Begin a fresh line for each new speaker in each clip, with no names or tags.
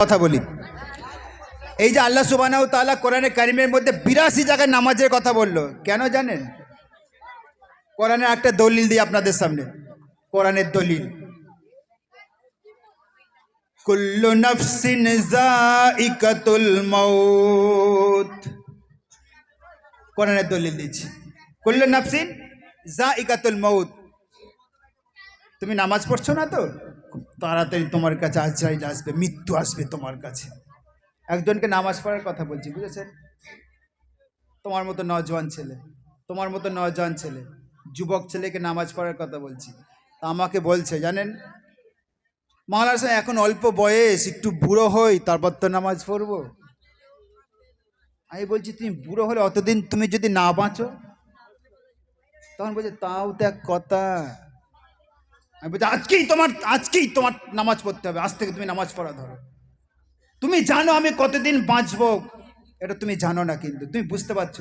কথা বলি। এই যে আল্লাহ সুবানাউ তাআলা কোরআনে কারিমের মধ্যে বিরাশি জায়গায় নামাজের কথা বলল। কেন জানেন? কোরআনের একটা দলিল দিই আপনাদের সামনে। কোরআনের দলিল। কুল্লু নফসিন কোরআনের দলিল দিচ্ছি। কুল্লু নফসিন যায়িকাতুল মাউত। তুমি নামাজ পড়ছো না তো? খুব তাড়াতাড়ি তোমার কাছে আজরাইল আসবে, মৃত্যু আসবে তোমার কাছে। একজনকে নামাজ পড়ার কথা বলছি, বুঝেছেন? তোমার মতো নজওয়ান ছেলে, তোমার মতো নজওয়ান ছেলে, যুবক ছেলেকে নামাজ পড়ার কথা বলছি। তা আমাকে বলছে, জানেন? মহারাজ এখন অল্প বয়স, একটু বুড়ো হই, তারপর তো নামাজ পড়ব। আমি বলছি, তুমি বুড়ো হলে অতদিন তুমি যদি না বাঁচো? তখন বলছে, তাও তো এক কথা। আমি বলছি, আজকেই তোমার আজকেই তোমার নামাজ পড়তে হবে, আজ থেকে তুমি নামাজ পড়া ধরো। তুমি জানো আমি কতদিন বাঁচবো? এটা তুমি জানো না কিন্তু, তুমি বুঝতে পারছ?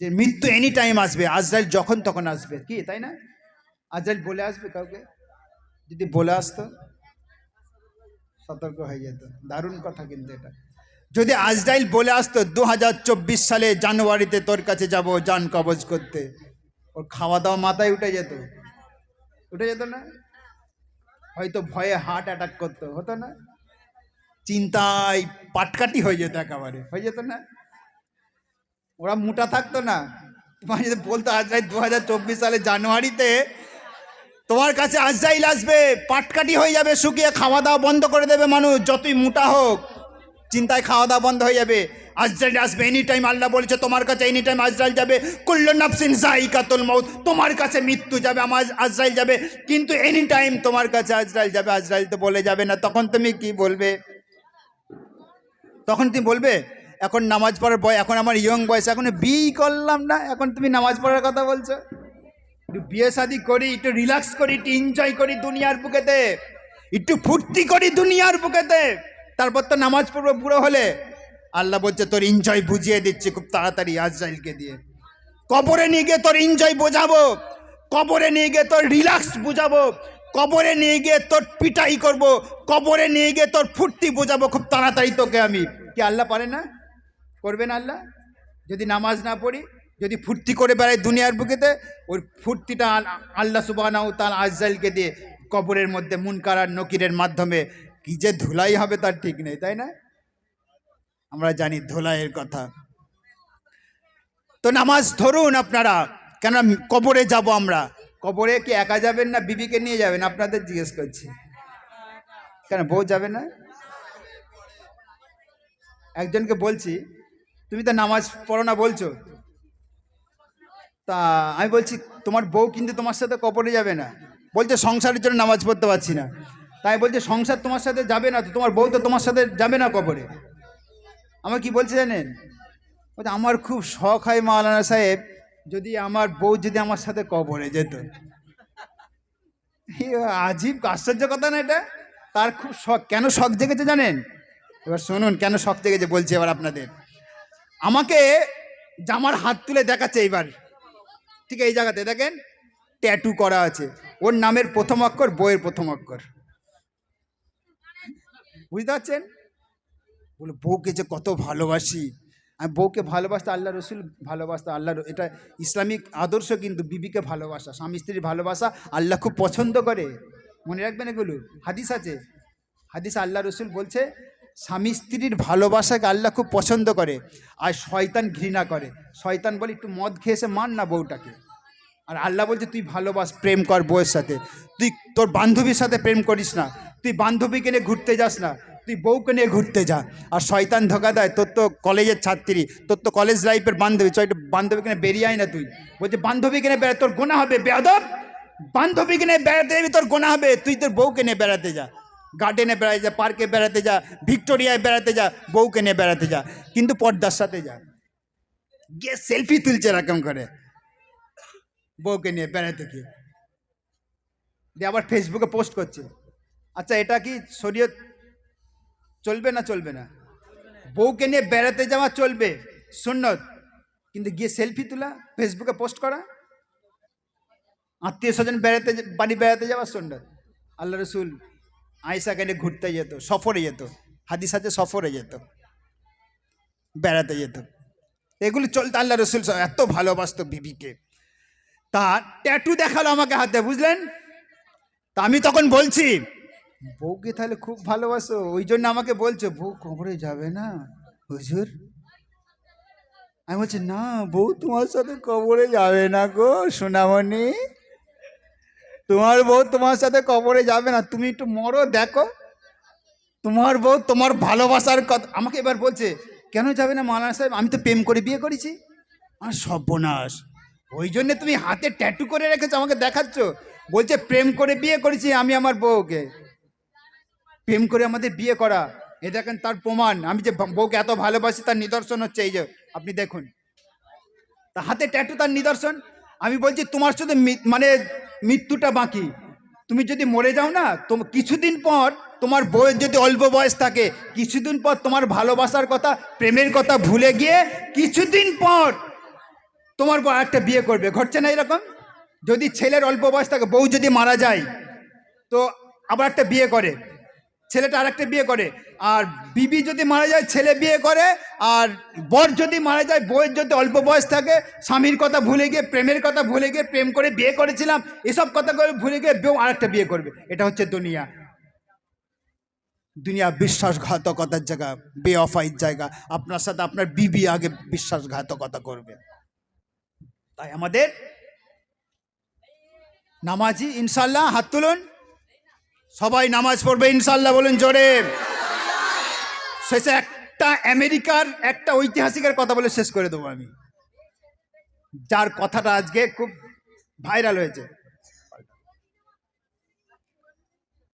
যে মৃত্যু এনি টাইম আসবে, আজরাইল যখন তখন আসবে, কি, তাই না? আজরাইল বলে আসবে কাউকে? যদি বলে আসতো, সতর্ক হয়ে যেত। দারুণ কথা কিন্তু এটা। যদি আজরাইল বলে আসতো দু হাজার চব্বিশ সালে জানুয়ারিতে তোর কাছে যাব, যান কবজ করতে। ওর খাওয়া দাওয়া মাথায় উঠে যেত। উঠে যেত না? হয়তো ভয়ে হার্ট অ্যাটাক করতো, হতো না? চিন্তায় পাটকাটি হয়ে যেত একেবারে, হয়ে যেত না? ওরা মোটা থাকতো না। তোমার যদি বলতো আজরাইল দু হাজার চব্বিশ সালে জানুয়ারিতে তোমার কাছে আজরাইল আসবে পাটকাটি হয়ে যাবে, শুকিয়ে খাওয়া দাওয়া বন্ধ করে দেবে মানুষ, যতই মোটা হোক, চিন্তায় খাওয়া দাওয়া বন্ধ হয়ে যাবে। আজরাইল আসবে এনি টাইম আল্লাহ বলেছে, তোমার কাছে এনি টাইম আজরাইল যাবে। কুল্লু নাফসিন জাইকাতুল মউত। তোমার কাছে মৃত্যু যাবে, আমার আজরাইল যাবে। কিন্তু এনি টাইম তোমার কাছে আজরাইল যাবে, আজরাইল তো বলে যাবে না। তখন তুমি কি বলবে? তখন তুমি বলবে, এখন নামাজ পড়ার বয় এখন আমার ইয়ং বয়স, এখন বিয়ে করলাম না, এখন তুমি নামাজ পড়ার কথা বলছো? একটু বিয়ে শাদি করি, একটু রিল্যাক্স করি, একটু এনজয় করি দুনিয়ার বুকেতে। একটু ফুর্তি করি দুনিয়ার বুকেতে। তারপর তো নামাজ পড়ব বুড়ো হলে। আল্লাহ বলছে, তোর এনজয় বুঝিয়ে দিচ্ছি খুব তাড়াতাড়ি আজরাইলকে দিয়ে। কবরে নিয়ে গিয়ে তোর এনজয় বোঝাবো, কবরে নিয়ে গিয়ে তোর রিল্যাক্স বুঝাবো, কবরে নিয়ে গিয়ে তোর পিটাই করব, কবরে নিয়ে গিয়ে তোর ফুর্তি বোঝাবো খুব তাড়াতাড়ি তোকে আমি। কি আল্লাহ পারে না? করবেন আল্লাহ? যদি নামাজ না পড়ি, যদি ফুর্তি করে বেড়াই দুনিয়ার বুকেতে ওই ফুর্তিটা আল- আল্লাহ সুবাহ তার আজরাইলকে দিয়ে কবরের মধ্যে মুনকার আর নকিরের মাধ্যমে কি যে ধুলাই হবে তার ঠিক নেই, তাই না? আমরা জানি ধোলাইয়ের কথা। তো নামাজ ধরুন আপনারা কেন কবরে যাব আমরা। কবরে কি একা যাবেন না বিবিকে নিয়ে যাবেন? আপনাদের জিজ্ঞেস করছি। কেন, বউ যাবে না? একজনকে বলছি, তুমি তো নামাজ পড়ো না বলছো? তা আমি বলছি, তোমার বউ কিন্তু তোমার সাথে কবরে যাবে না। বলছে, সংসারের জন্য নামাজ পড়তে পারছি না। তাই বলছে, সংসার তোমার সাথে যাবে না তো? তোমার বউ তো তোমার সাথে যাবে না কবরে? আমার কি বলছে জানেন? আমার খুব শখ হয় মাওলানা সাহেব, যদি আমার বউ যদি আমার সাথে কবরে যেত। আজীব আশ্চর্য কথা না এটা? তার খুব শখ। কেন শখ জেগেছে জানেন? এবার শুনুন, কেন শখ জেগেছে বলছি এবার আপনাদের। আমাকে জামার হাত তুলে দেখাচ্ছে এইবার। ঠিক এই জায়গাতে দেখেন, ট্যাটু করা আছে। ওর নামের প্রথম অক্ষর, বইয়ের প্রথম অক্ষর। বুঝতে পারছেন? বলে, বউকে যে কত ভালোবাসি। আমি বউকে ভালোবাসতে আল্লাহ রসুল ভালোবাসতে, আল্লাহ এটা ইসলামিক আদর্শ কিন্তু বিবিকে ভালোবাসা, স্বামী স্ত্রীর ভালোবাসা আল্লাহ খুব পছন্দ করে। মনে রাখবেন এগুলো? হাদিস আছে। হাদিস আল্লাহ রসুল বলছে, স্বামী স্ত্রীর ভালোবাসাকে আল্লাহ খুব পছন্দ করে আর শয়তান ঘৃণা করে। শয়তান বলে, একটু মদ খেয়ে এসে মান না বউটাকে। আর আল্লাহ বলছে, তুই ভালোবাস, প্রেম কর বউয়ের সাথে। তুই তোর বান্ধবীর সাথে প্রেম করিস না। তুই বান্ধবীকে নিয়ে ঘুরতে যাস না। তুই বউকে নিয়ে ঘুরতে যা। আর শয়তান ধোকা দেয়, তোর তো কলেজের ছাত্রী, তোর তো কলেজ লাইফের বান্ধবী চয় বান্ধবীকে নিয়ে বেরিয়ে আয় না তুই। বলছে বান্ধবীকে নিয়ে বেড়া তোর গোনা হবে, বেয়াদব! বান্ধবীকে নিয়ে বেড়াতে যাবি, তোর গোনা হবে, তুই তোর বউকে নিয়ে বেড়াতে যা। গার্ডেনে বেড়াতে যা পার্কে বেড়াতে যা ভিক্টোরিয়ায় বেড়াতে যা বউকে নিয়ে বেড়াতে যা, কিন্তু পর্দার সাথে যা। গিয়ে সেলফি তুলছে এরকম করে। বউকে নিয়ে বেড়াতে গিয়ে। দিয়ে আবার ফেসবুকে পোস্ট করছে। আচ্ছা এটা কি শরীয়ত চলবে না চলবে না? বউকে নিয়ে বেড়াতে যাওয়া চলবে, সুন্নত। কিন্তু গিয়ে সেলফি তোলা, ফেসবুকে পোস্ট করা? আত্মীয় স্বজন বেড়াতে বাড়ি বেড়াতে যাওয়া সুন্নত। আল্লাহ রসুল আয়েশাকে নিয়ে ঘুরতে যেত, সফরে যেত, হাদিস সাথে সফরে যেত, বেড়াতে যেত। এগুলো চলতো আল্লাহ রসুল এত ভালোবাসত বিবিকে। তা ট্যাটু দেখাল আমাকে হাতে, বুঝলেন? তা আমি তখন বলছি বউকে তাহলে খুব ভালোবাসো ওই জন্য আমাকে বলছো, বউ কবরে যাবে না? হুজুর। আমি বলছি, না, বউ তোমার সাথে কবরে যাবে না গো, সোনামণি। তোমার বউ তোমার সাথে কবরে যাবে না। তুমি একটু মরো, দেখো। তোমার বউ তোমার ভালোবাসার কথা আমাকে এবার বলছে, কেন যাবে না মালানা সাহেব? আমি তো প্রেম করে বিয়ে করেছি। আর সর্বনাশ। ওই জন্য তুমি হাতে ট্যাটু করে রেখেছো, আমাকে দেখাচ্ছ। বলছে, প্রেম করে বিয়ে করেছি আমি আমার বউকে। প্রেম করে আমাদের বিয়ে করা। এ দেখেন তার প্রমাণ। আমি যে বউকে এত ভালোবাসি, তার নিদর্শন হচ্ছে এই যে, আপনি দেখুন। তা হাতে ট্যাটু তার নিদর্শন? আমি বলছি, তোমার শুধু মানে মৃত্যুটা বাকি। তুমি যদি মরে যাও না, তো কিছুদিন পর তোমার বউয়ের যদি অল্প বয়স থাকে, কিছুদিন পর তোমার ভালোবাসার কথা, প্রেমের কথা ভুলে গিয়ে কিছুদিন পর তোমার বউ একটা বিয়ে করবে। ঘটছে না এরকম? যদি ছেলের অল্প বয়স থাকে, বউ যদি মারা যায়, তো আবার একটা বিয়ে করে। ছেলেটা আরেকটা বিয়ে করে। আর বিবি যদি মারা যায়, ছেলে বিয়ে করে, আর বর যদি মারা যায়, বউয়ের যদি অল্প বয়স থাকে, স্বামীর কথা ভুলে গিয়ে, প্রেমের কথা ভুলে গিয়ে, প্রেম করে বিয়ে করেছিলাম, এসব কথা করে ভুলে গিয়ে বউ আরেকটা বিয়ে করবে। এটা হচ্ছে দুনিয়া। দুনিয়া বিশ্বাসঘাতকতার জায়গা বে অফাইর জায়গা। আপনার সাথে আপনার বিবি আগে বিশ্বাসঘাতকতা করবে। তাই আমাদের নামাজি ইনশাল্লাহ হাত তুলুন। সবাই নামাজ পড়বে ইনশাল্লাহ বলুন জোরে। শেষে একটা আমেরিকার, একটা ঐতিহাসিকের কথা বলে শেষ করে দেবো আমি। যার কথাটা আজকে খুব ভাইরাল হয়েছে।